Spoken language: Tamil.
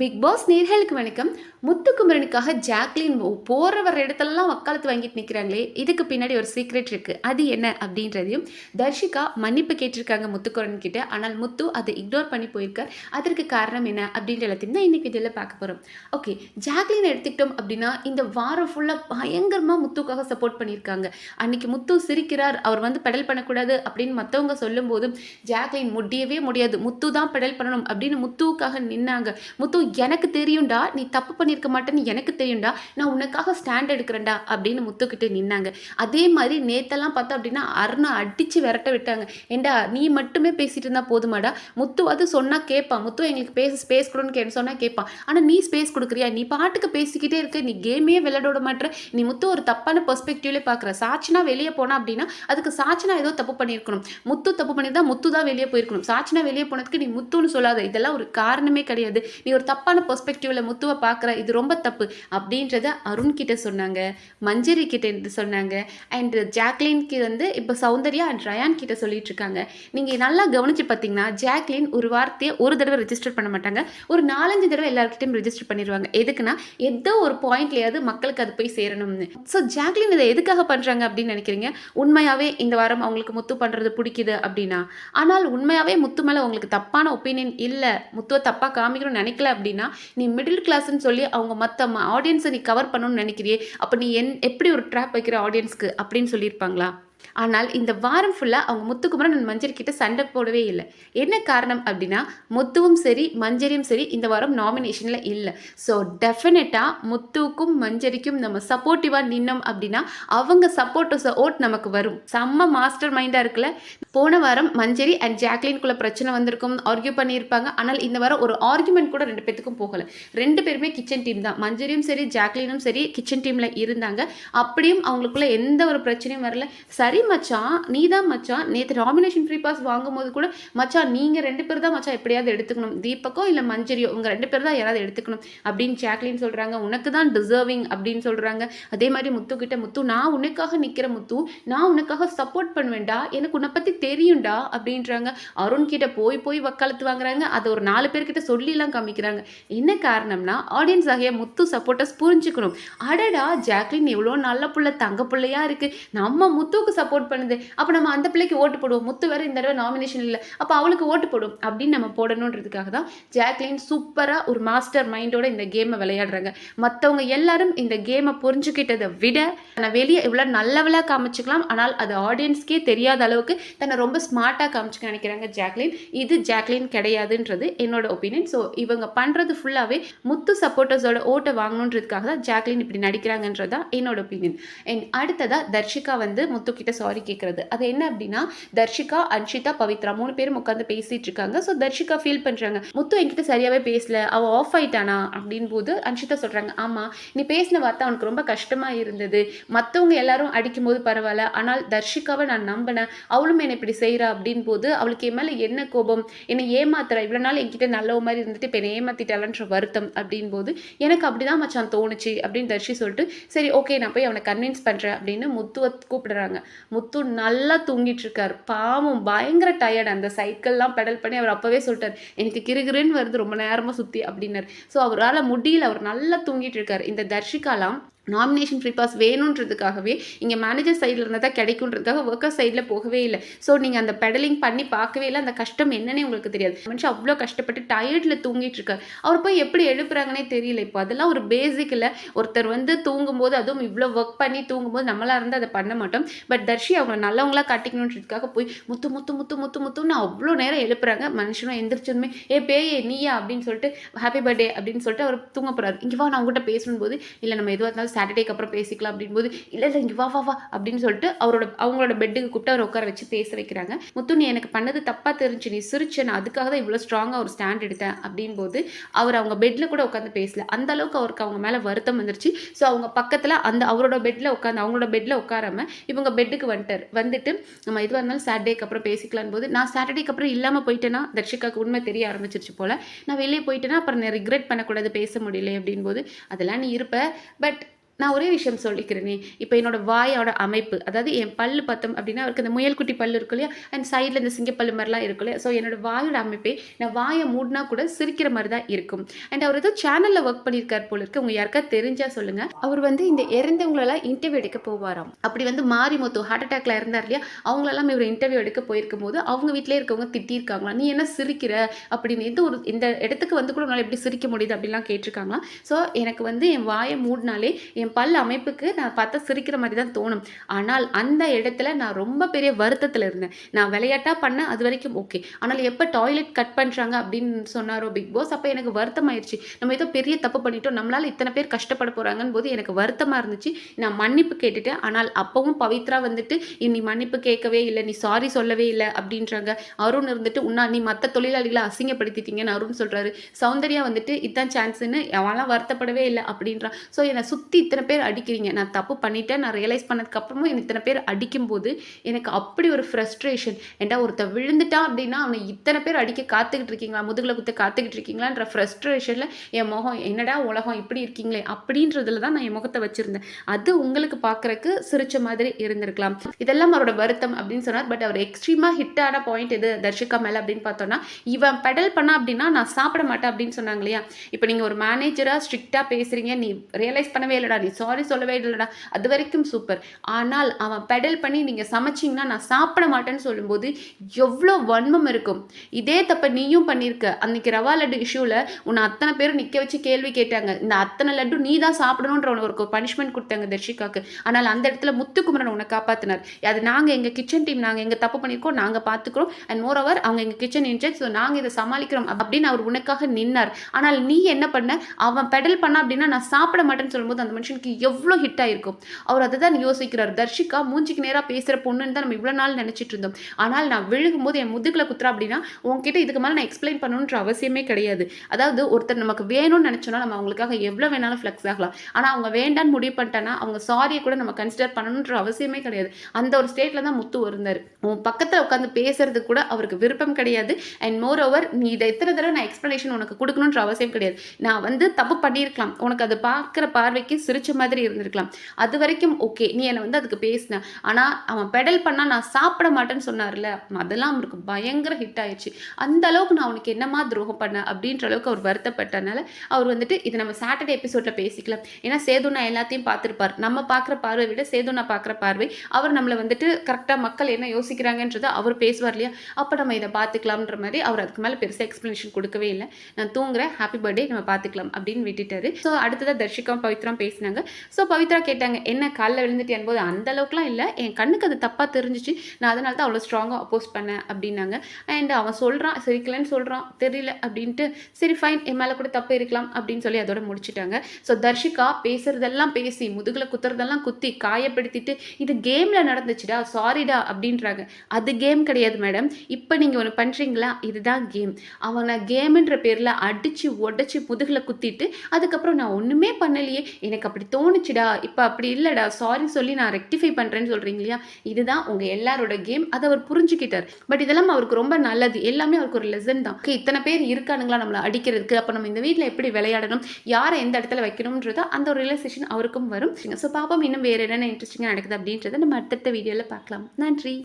பிக் பாஸ் நேர்களுக்கு வணக்கம். முத்துக்குமரனுக்காக ஜாக்லின் போகிற வர இடத்துலலாம் வக்காலத்து வாங்கிட்டு நிற்கிறாங்களே இதுக்கு பின்னாடி ஒரு சீக்ரெட் இருக்குது அது என்ன அப்படின்றதையும் தர்ஷிகா மன்னிப்பு கேட்டிருக்காங்க முத்துக்குமரன் கிட்ட ஆனால் முத்து அதை இக்னோர் பண்ணி போயிருக்கார். அதற்கு காரணம் என்ன அப்படின்ற எல்லாத்தையும் தான் இன்னைக்கு இதில் பார்க்க போகிறோம் ஓகே ஜாக்லின் எடுத்துக்கிட்டோம் அப்படின்னா இந்த வாரம் ஃபுல்லாக பயங்கரமாக முத்துக்காக சப்போர்ட் பண்ணியிருக்காங்க. அன்னைக்கு முத்து சிரிக்கிறார் அவர் வந்து பெடல் பண்ணக்கூடாது அப்படின்னு மற்றவங்க சொல்லும்போதும் ஜாக்லின் முடியவே முடியாது. முத்து தான் பெடல் பண்ணணும் அப்படின்னு முத்துவுக்காக நின்னாங்க. முத்து எனக்கு தெரியும்டா நீ தப்பு பண்ணியிருக்க மாட்டேன்னு எனக்கு தெரியும்டா நான் உனக்காக ஸ்டாண்ட் எடுக்கிறேன்டா அப்படின்னு முத்துக்கிட்டு நின்னாங்க. அதே மாதிரி நேத்தெல்லாம் பார்த்தா அப்படின்னா அருணா அடித்து விரட்ட விட்டாங்க. ஏண்டா நீ மட்டுமே பேசிட்டு இருந்தால் போதுமாடா? முத்து அது சொன்னால் கேட்பான். முத்து எங்களுக்கு பேச ஸ்பேஸ் கொடுன்னு கே சொன்னால் கேட்பான். ஆனால் நீ ஸ்பேஸ் கொடுக்குறியா? நீ பாட்டுக்கு பேசிக்கிட்டே இருக்க. நீ கேமே விளையாட விட மாட்டேற. நீ முத்து ஒரு தப்பான பெர்ஸ்பெக்டிவ்லேயே பார்க்குற சாட்சினா வெளியே போனா அப்படின்னா அதுக்கு சாட்சினா ஏதோ தப்பு பண்ணியிருக்கணும். முத்து தப்பு பண்ணியிருந்தா முத்து தான் வெளியே போயிருக்கணும். சாட்சினா வெளியே போனதுக்கு நீ முத்துன்னு சொல்லாத. இதெல்லாம் ஒரு காரணமே கிடையாது. நீ ஒரு தப்பு தப்பான பெர்ஸ்பெக்டிவ்ல முத்துவை பார்க்குற இது ரொம்ப தப்பு அப்படின்றத அருண் கிட்ட சொன்னாங்க மஞ்சரி கிட்ட சொன்னாங்க அண்ட் ஜாக்லின்க்கு வந்து இப்போ சௌந்தர்யா அண்ட் ரயான் கிட்ட சொல்லிட்டு இருக்காங்க. நீங்கள் நல்லா கவனிச்சு பார்த்தீங்கன்னா ஜாக்லின் ஒரு வார்த்தையை ஒரு தடவை ரெஜிஸ்டர் பண்ண மாட்டாங்க. ஒரு நாலஞ்சு தடவை எல்லாருக்கிட்டையும் ரெஜிஸ்டர் பண்ணிடுவாங்க எதுக்குன்னா ஏதோ ஒரு பாயிண்ட்லயாவது மக்களுக்கு அது போய் சேரணும்னு. ஸோ ஜாக்லின் இதை எதுக்காக பண்ணுறாங்க அப்படின்னு நினைக்கிறீங்க? உண்மையாகவே இந்த வாரம் அவங்களுக்கு முத்து பண்ணுறது பிடிக்குது அப்படின்னா? ஆனால் உண்மையாகவே முத்து மேலே உங்களுக்கு தப்பான ஒப்பீனியன் இல்லை. முத்துவை தப்பாக காமிக்கணும்னு நினைக்கல அப்படின்னா நீ மிடில் கிளாஸ்ன்னு சொல்லி அவங்க மற்ற ஆடியன்ஸை நீ கவர் பண்ணணும்னு நினைக்கிறியே அப்போ நீ என் எப்படி ஒரு ட்ராப் வைக்கிற ஆடியன்ஸ்க்கு அப்படின்னு சொல்லியிருப்பாங்களா? ஆனால் இந்த வாரம் ஃபுல்லாக அவங்க முத்துக்குமரன் அண்ட் மஞ்சரி கிட்ட சண்டை போடவே இல்லை. என்ன காரணம் அப்படின்னா முத்துவும் சரி மஞ்சரியும் சரி இந்த வாரம் நாமினேஷனில் இல்லை. ஸோ டெஃபினட்டாக முத்துவுக்கும் மஞ்சரிக்கும் நம்ம சப்போர்ட்டிவாக நின்னோம் அப்படின்னா அவங்க சப்போர்ட்டர்ஸ் ஓட் நமக்கு வரும். செம்ம மாஸ்டர் மைண்டாக இருக்குல்ல? போன வாரம் மஞ்சரி அண்ட் ஜாக்லின்குள்ள பிரச்சனை வந்திருக்கும் ஆர்கியூ பண்ணியிருப்பாங்க. ஆனால் இந்த வாரம் ஒரு ஆர்குமெண்ட் கூட ரெண்டு பேத்துக்கும் போகலை. ரெண்டு பேருமே கிச்சன் டீம் தான். மஞ்சரியும் சரி ஜாக்லினும் சரி கிச்சன் டீமில் இருந்தாங்க. அப்படியும் அவங்களுக்குள்ள எந்த ஒரு பிரச்சனையும் வரல. சரி சரி மச்சான் நீ தான் மச்சான் நேற்று நாமினேஷன் ஃப்ரீ பாஸ் வாங்கும்போது கூட மச்சான் நீங்கள் ரெண்டு பேர் தான் மச்சான் எப்படியாவது எடுத்துக்கணும். தீபக்கோ இல்லை மஞ்சரியோ உங்கள் ரெண்டு பேர் தான் யாராவது எடுத்துக்கணும் அப்படின்னு ஜாக்லின் சொல்கிறாங்க உனக்கு தான் டிசர்விங் அப்படின்னு சொல்கிறாங்க அதே மாதிரி முத்து கிட்ட முத்து நான் உனக்காக நிற்கிற முத்து நான் உனக்காக சப்போர்ட் பண்ணுவேன்டா. எனக்கு உன்னை பற்றி தெரியும்டா. அப்படின்றாங்க. அருண் கிட்ட போய் போய் வக்காலத்து வாங்குறாங்க. அதை ஒரு நாலு பேர்கிட்ட சொல்லிலாம் காமிக்கிறாங்க. என்ன காரணம்னா ஆடியன்ஸ் ஆகிய முத்து சப்போர்ட்டர்ஸ் புரிஞ்சுக்கணும். அடடா ஜாக்லின் எவ்வளோ நல்ல புள்ள தங்க பிள்ளையா இருக்குது நம்ம முத்துக்கு சப்போர்ட் பண்ணுது. அப்போ நம்ம அந்த பிள்ளைக்கு ஓட்டு போடுவோம். முத்து வேறு இந்த தடவை நாமினேஷன் இல்லை. அப்போ அவளுக்கு ஓட்டு போடும். அப்படின்னு நம்ம போடணுன்றதுக்காக தான் ஜாக்லின் சூப்பராக ஒரு மாஸ்டர் மைண்டோட இந்த கேமை விளையாடுறாங்க. மற்றவங்க எல்லாரும் இந்த கேமை புரிஞ்சுக்கிட்டதை விட நான் வெளியே இவ்வளோ நல்லவளாக காமிச்சுக்கலாம். ஆனால் அது ஆடியன்ஸ்க்கே தெரியாத அளவுக்கு தன்னை ரொம்ப ஸ்மார்ட்டாக காமிச்சுக்க நினைக்கிறாங்க ஜாக்லின். இது ஜாக்லின் கிடையாதுன்றது என்னோட ஒப்பீனியன் ஸோ இவங்க பண்ணுறது ஃபுல்லாகவே முத்து சப்போர்ட்டர்ஸோட ஓட்டை வாங்கணுன்றதுக்காக தான் ஜாக்லின் இப்படி நடிக்கிறாங்கன்றது தான் என்னோட ஒப்பீனியன் அண்ட் அடுத்ததாக தர்ஷிகா வந்து முத்து கிட்ட சாரி கேட்குறது அது என்ன அப்படின்னா தர்ஷிகா அன்ஷிதா பவித்ரா மூணு பேரும் உட்காந்து பேசிட்டு இருக்காங்க ஸோ தர்ஷிகா ஃபீல் பண்ணுறாங்க முத்து என்கிட்ட சரியாகவே பேசல. அவள் ஆஃப் ஆயிட்டானா அப்படின் போது அன்ஷிதா சொல்கிறாங்க ஆமாம் நீ பேசின வார்த்தை அவனுக்கு ரொம்ப கஷ்டமாக இருந்தது. மற்றவங்க எல்லாரும் அடிக்கும் போது பரவாயில்ல. ஆனால் தர்ஷிகாவை நான் நம்பினேன். அவளும் என்னை இப்படி செய்கிறா அப்படின் போது அவளுக்கு என் மேலே என்ன கோபம்? என்னை ஏமாத்துறா? இவ்வளோ நாள் என்கிட்ட நல்ல மாதிரி இருந்துட்டு இப்போ என்னை ஏமாத்திட்டாலன்ற வருத்தம். அப்படின் போது எனக்கு அப்படிதான் மச்சான் தோணுச்சு. அப்படின்னு தர்ஷி சொல்லிட்டு சரி ஓகே நான் போய் அவனை கன்வின்ஸ் பண்ணுறேன் அப்படின்னு முத்துவை கூப்பிடுறாங்க. முத்து நல்லா தூங்கிட்டு இருக்காரு பாவம் பயங்கர டயர்ட் அந்த சைக்கிள்லாம் பெடல் பண்ணி அவர் அப்போவே சொல்லிட்டார் எனக்கு கிருகிருன்னு வருது ரொம்ப நேரமாக சுற்றி அப்படின்னாரு. ஸோ அவரால் முடியல அவர் நல்லா தூங்கிட்டு இருக்காரு இந்த தர்ஷிகாலாம் நாமினேஷன் ஃப்ரீ பாஸ் வேணுன்றதுக்காகவே இங்கே மேனேஜர் சைடில் இருந்தால் தான் கிடைக்குன்றதுக்காக ஒர்க்கர் சைடில் போகவே இல்லை. ஸோ நீங்கள் அந்த பெடலிங் பண்ணி பார்க்கவே இல்லை. அந்த கஷ்டம் என்னன்னே உங்களுக்கு தெரியாது. மனுஷன் அவ்வளோ கஷ்டப்பட்டு டயர்டில் தூங்கிட்டு இருக்காரு. அவர் போய் எப்படி எழுப்புறாங்கன்னே தெரியல. இப்போ அதெல்லாம் ஒரு பேசிக்கில் ஒருத்தர் வந்து தூங்கும்போது அதுவும் இவ்வளோ ஒர்க் பண்ணி தூங்கும்போது நம்மளாக இருந்து அதை பண்ண மாட்டோம். பட் தர்ஷி அவங்க நல்லவங்களாக காட்டிக்கணுன்றதுக்காக போய் முத்து முத்து முத்து முத்து முத்துன்னு அவ்வளோ நேரம் எழுப்புறாங்க. மனுஷனும் எந்திரிச்சதுமே ஏ பேயே நீயா? அப்படின்னு சொல்லிட்டு ஹாப்பி பர்த்டே அப்படின்னு சொல்லிட்டு அவர் தூங்க போகிறாரு இங்கே வா நான் அவங்ககிட்ட பேசணும் போது இல்லை நம்ம எதுவாக இருந்தாலும் சாட்டர்டேக்கு அப்புறம் பேசிக்கலாம் அப்படின்போது இல்லை இல்லை இங்கே வா வா வா அப்படின்னு சொல்லிட்டு அவரோட அவங்களோட பெட்டுக்கு கூப்பிட்டு அவர் உட்கார வச்சு பேச வைக்கிறாங்க. முத்து நீ எனக்கு பண்ணது தப்பாக தெரிஞ்சு நீ சிரிச்சு நான் அதுக்காக தான் இவ்வளோ ஸ்ட்ராங்காக ஒரு ஸ்டாண்ட் எடுத்தேன் அப்படின்போது அவர் அவங்க பெட்டில் கூட உட்காந்து பேசல. அந்த அளவுக்கு அவருக்கு அவங்க மேலே வருத்தம் வந்துருச்சு. ஸோ அவங்க பக்கத்தில் அந்த அவரோட பெட்டில் உட்காந்து அவங்களோட பெட்டில் உட்காராம இவங்க பெட்டுக்கு வந்துட்டார். வந்துட்டு நம்ம எதுவாக இருந்தாலும் சாட்டர்டேக்கு அப்புறம் பேசிக்கலாம் போது நான் சாட்டர்டேக்கு அப்புறம் இல்லாமல் போயிட்டேன்னா தர்ஷிகாவுக்கு உண்மை தெரிய ஆரம்பிச்சிருச்சு போல். நான் வெளியே போயிட்டேன்னா அப்புறம் நான் ரிக்ரெட் பண்ணக்கூடாது பேச முடியல அப்படின்போது அதெல்லாம் நீ இருப்ப பட் நான் ஒரே விஷயம் சொல்லிக்கிறேனே. இப்போ என்னோட வாயோட அமைப்பு அதாவது என் பல்லு பார்த்தோம் அப்படின்னா அவருக்கு அந்த முயல்குட்டி பல்லு இருக்கும் இல்லையா? அண்ட் சைடில் இந்த சிங்கப்பல்லு மாதிரிலாம் இருக்கும் இல்லையா? ஸோ என்னோட வாயோட அமைப்பே நான் வாயை மூடினா கூட சிரிக்கிற மாதிரி தான் இருக்கும். அண்ட் அவர் ஏதோ சேனலில் ஒர்க் பண்ணியிருக்கார் போல இருக்கு. உங்க யாருக்கா தெரிஞ்சா சொல்லுங்க. அவர் வந்து இந்த இறந்தவங்களெல்லாம் இன்டர்வியூ எடுக்க போவாராம். அப்படி வந்து மாரிமுத்து ஹார்ட் அட்டாக்ல இருந்தார் இல்லையா? அவங்களெல்லாம் இவர் இன்டர்வியூ எடுக்க போயிருக்கும் போது அவங்க வீட்டிலே இருக்கவங்க திட்டியிருக்காங்களா நீ என்ன சிரிக்கிற? அப்படின்னு எந்த ஒரு இந்த இடத்துக்கு வந்து கூட உங்களால் எப்படி சிரிக்க முடியுது அப்படிலாம் கேட்டிருக்காங்களா ஸோ எனக்கு வந்து என் வாயை மூடினாலே என் பல் அமைப்புக்கு நான் பார்த்தா சிரிக்கிற மாதிரி தான் தோணும். ஆனால் அந்த இடத்துல நான் ரொம்ப பெரிய வருத்தத்தில் இருந்தேன். நான் விளையாட்டாக பண்ணேன் அது வரைக்கும் ஓகே ஆனால் எப்போ டாய்லெட் கட் பண்ணுறாங்க அப்படின்னு சொன்னாரோ பிக் பாஸ் அப்போ எனக்கு வருத்தம் ஆயிடுச்சு நம்ம ஏதோ பெரிய தப்பு பண்ணிட்டோம். நம்மளால் இத்தனை பேர் கஷ்டப்பட போகிறாங்கன்னு போது எனக்கு வருத்தமாக இருந்துச்சு. நான் மன்னிப்பு கேட்டுட்டேன். ஆனால் அப்பவும் பவித்ரா வந்துட்டு நீ மன்னிப்பு கேட்கவே இல்லை. நீ சாரி சொல்லவே இல்லை. அப்படின்றாங்க. அருண் இருந்துட்டு உன்னா நீ மற்ற தொழிலாளிகளை அசிங்கப்படுத்திட்டீங்கன்னு அருண் சொல்கிறாரு சௌந்தர்யா வந்துட்டு இதான் சான்ஸ்ன்னு அவன்லாம் வருத்தப்படவே இல்லை அப்படின்றான் ஸோ என்னை சுற்றி இத்தனை இத்தனை பேர் அடிக்கிறீங்க. நான் தப்பு பண்ணிட்டேன். நான் ரியலைஸ் பண்ணதுக்கப்புறமும் என்னை இத்தனை பேர் அடிக்கும்போது எனக்கு அப்படி ஒரு ஃப்ரஸ்ட்ரேஷன் ஏன்டா ஒருத்தன் விழுந்துட்டான் அப்படின்னா அவனை இத்தனை பேர் அடிக்க காத்துக்கிட்டு இருக்கீங்களா? முதுகில் குத்த காத்துக்கிட்டு இருக்கீங்களான்ற ஃப்ரஸ்ட்ரேஷனில் என் முகம் என்னடா உலகம் இப்படி இருக்கீங்களே அப்படின்றதுல தான் நான் என் முகத்தை வச்சுருந்தேன். அது உங்களுக்கு பார்க்குறக்கு சிரிச்ச மாதிரி இருந்திருக்கலாம். இதெல்லாம் அவரோட வருத்தம் அப்படின்னு சொன்னார். பட் அவர் எக்ஸ்ட்ரீமாக ஹிட்டான பாயிண்ட் எது? தர்ஷிகா மேலே அப்படின்னு பார்த்தோன்னா இவன் பெடல் பண்ணா அப்படின்னா நான் சாப்பிட மாட்டேன் அப்படின்னு சொன்னாங்க இல்லையா? இப்போ நீங்கள் ஒரு மேனேஜராக ஸ்ட்ரிக்டாக பேசுகிறீங்க நீ ரியலைஸ் பண்ணவே இல்லைடா. நீ சாரி சொல்லவே இல்லைடா. அது வரைக்கும் சூப்பர் ஆனால் அவன் பெடல் பண்ணி நீங்கள் சமைச்சிங்கன்னா நான் சாப்பிட மாட்டேன்னு சொல்லும்போது எவ்வளோ வன்மம் இருக்கும். இதே தப்பை நீயும் பண்ணியிருக்க அன்னைக்கு ரவா லட்டு இஷ்யூவில் உன்னை அத்தனை பேரும் நிற்க வச்சு கேள்வி கேட்டாங்க. இந்த அத்தனை லட்டு நீ தான் சாப்பிடணுன்ற உனக்கு ஒரு பனிஷ்மெண்ட் கொடுத்தாங்க தர்ஷிகாக்கு. ஆனால் அந்த இடத்துல முத்துக்குமரன் உன்னை காப்பாற்றினார் அது நாங்கள் எங்கள் கிச்சன் டீம் நாங்கள் எங்கள் தப்பு பண்ணியிருக்கோம் நாங்கள் பார்த்துக்குறோம் அண்ட் மோர் ஓவர் அவங்க எங்கள் கிச்சன் இன்சார்ஜ் ஸோ நாங்கள் இதை சமாளிக்கிறோம் அப்படின்னு அவர் உனக்காக நின்னார். ஆனால் நீ என்ன பண்ண? அவன் பெடல் பண்ணா அப்படின்னா நான் சாப்பிட மாட்டேன்னு சொல்லும்போது அந்த மனுஷன் மனுஷனுக்கு எவ்வளோ ஹிட் ஆயிருக்கும்? அவர் அதை தான் யோசிக்கிறார். தர்ஷிகா மூஞ்சிக்கு நேராக பேசுகிற பொண்ணுன்னு தான் நம்ம இவ்வளோ நாள் நினச்சிட்டு இருந்தோம். ஆனால் நான் விழுகும்போது என் முதுகில் குத்துறா அப்படின்னா உங்ககிட்ட இதுக்கு மேலே நான் எக்ஸ்பிளைன் பண்ணணுன்ற அவசியமே கிடையாது. அதாவது ஒருத்தர் நமக்கு வேணும்னு நினச்சோன்னா நம்ம அவங்களுக்காக எவ்வளோ வேணாலும் ஃப்ளெக்ஸ் ஆகலாம். ஆனால் அவங்க வேண்டான்னு முடிவு பண்ணிட்டேன்னா அவங்க சாரியை கூட நம்ம கன்சிடர் பண்ணணுன்ற அவசியமே கிடையாது. அந்த ஒரு ஸ்டேட்டில் தான் முத்து இருந்தார். உன் பக்கத்தில் உட்காந்து பேசுறது கூட அவருக்கு விருப்பம் கிடையாது. அண்ட் மோர் ஓவர் நீ இதை எத்தனை தடவை நான் எக்ஸ்ப்ளனேஷன் உனக்கு கொடுக்கணுன்ற அவசியம் கிடையாது. நான் வந்து தப்பு பண்ணியிருக்கலாம். உனக்கு அது பார்க்குற பார்வைக்கு சிரிச்ச மாதிரி இருந்திருக்கலாம். அது வரைக்கும் ஓகே நீ என்னை வந்து அதுக்கு பேசின. ஆனால் அவன் பெடல் பண்ணால் நான் சாப்பிட மாட்டேன்னு சொன்னார்ல அதெல்லாம் அவருக்கு பயங்கர ஹிட் ஆயிடுச்சு அந்த அளவுக்கு நான் அவனுக்கு என்னமா துரோகம் பண்ண? அப்படின்ற அளவுக்கு அவர் வருத்தப்பட்டனால அவர் வந்துட்டு இதை நம்ம சாட்டர்டே எபிசோடில் பேசிக்கலாம். ஏன்னா சேதுனா எல்லாத்தையும் பார்த்துருப்பார். நம்ம பார்க்குற பார்வை விட சேதுனா பார்க்குற பார்வை அவர் நம்மளை வந்துட்டு கரெக்டாக மக்கள் என்ன யோசிக்கிறாங்கன்றதை அவர் பேசுவார் இல்லையா? அப்போ நம்ம இதை பார்த்துக்கலாம்ன்ற மாதிரி அவர் அதுக்கு மேலே பெருசாக எக்ஸ்ப்ளனேஷன் கொடுக்கவே இல்லை. நான் தூங்குறேன் ஹாப்பி பர்த்டே நம்ம பார்த்துக்கலாம் அப்படின்னு விட்டுட்டாரு. ஸோ அடுத்ததாக தர்ஷிகா பவித்ரா பேசினாங்க. ஸோ பவித்ரா கேட்டாங்க என்ன காலைல விழுந்துட்டேன் போது அந்த அளவுக்குலாம் இல்லை. என் கண்ணுக்கு அது தப்பாக தெரிஞ்சிச்சு. நான் அதனால தான் அவ்வளோ ஸ்ட்ராங்காக அப்போஸ் பண்ணேன் அப்படின்னாங்க. அண்ட் அவன் சொல்கிறான் சிரிக்கலன்னு சொல்கிறான் தெரியல அப்படின்ட்டு சரி ஃபைன் என் மேலே கூட தப்பு இருக்கலாம் அப்படின்னு சொல்லி அதோட முடிச்சிட்டாங்க. ஸோ தர்ஷிகா பேசுறதெல்லாம் பேசி முதுகில் குத்துறதெல்லாம் குத்தி காயப்படுத்திட்டு இது கேமில் நடந்துச்சுடா சாரிடா அப்படின்றாங்க. அது கேம் கிடையாது மேடம் இப்போ நீங்கள் ஒன்று பண்ணுறீங்களா இதுதான் கேம் அவனை கேமுன்ற பேரில் அடித்து உடச்சி முதுகில் குத்திட்டு அதுக்கப்புறம் நான் ஒன்றுமே பண்ணலையே. எனக்கு அப்படி அப்படி தோணுச்சுடா இப்போ அப்படி இல்லைடா சாரி சொல்லி நான் ரெக்டிஃபை பண்ணுறேன்னு சொல்கிறீங்க இல்லையா இதுதான் உங்கள் எல்லாரோட கேம் அதை அவர் புரிஞ்சுக்கிட்டார். பட் இதெல்லாம் அவருக்கு ரொம்ப நல்லது. எல்லாமே அவருக்கு ஒரு லெசன் தான். ஓகே இத்தனை பேர் இருக்கானுங்களா நம்மளை அடிக்கிறதுக்கு? அப்போ நம்ம இந்த வீட்டில் எப்படி விளையாடணும்? யாரை எந்த இடத்துல வைக்கணும்ன்றதோ அந்த ஒரு ரியலைசேஷன் அவருக்கும் வரும். ஸோ பாப்பம் இன்னும் வேறு என்னென்ன இன்ட்ரெஸ்டிங்காக நடக்குது அப்படின்றத நம்ம அடுத்தடுத்த வீடியோவில் பார்க்கலாம். நன்றி.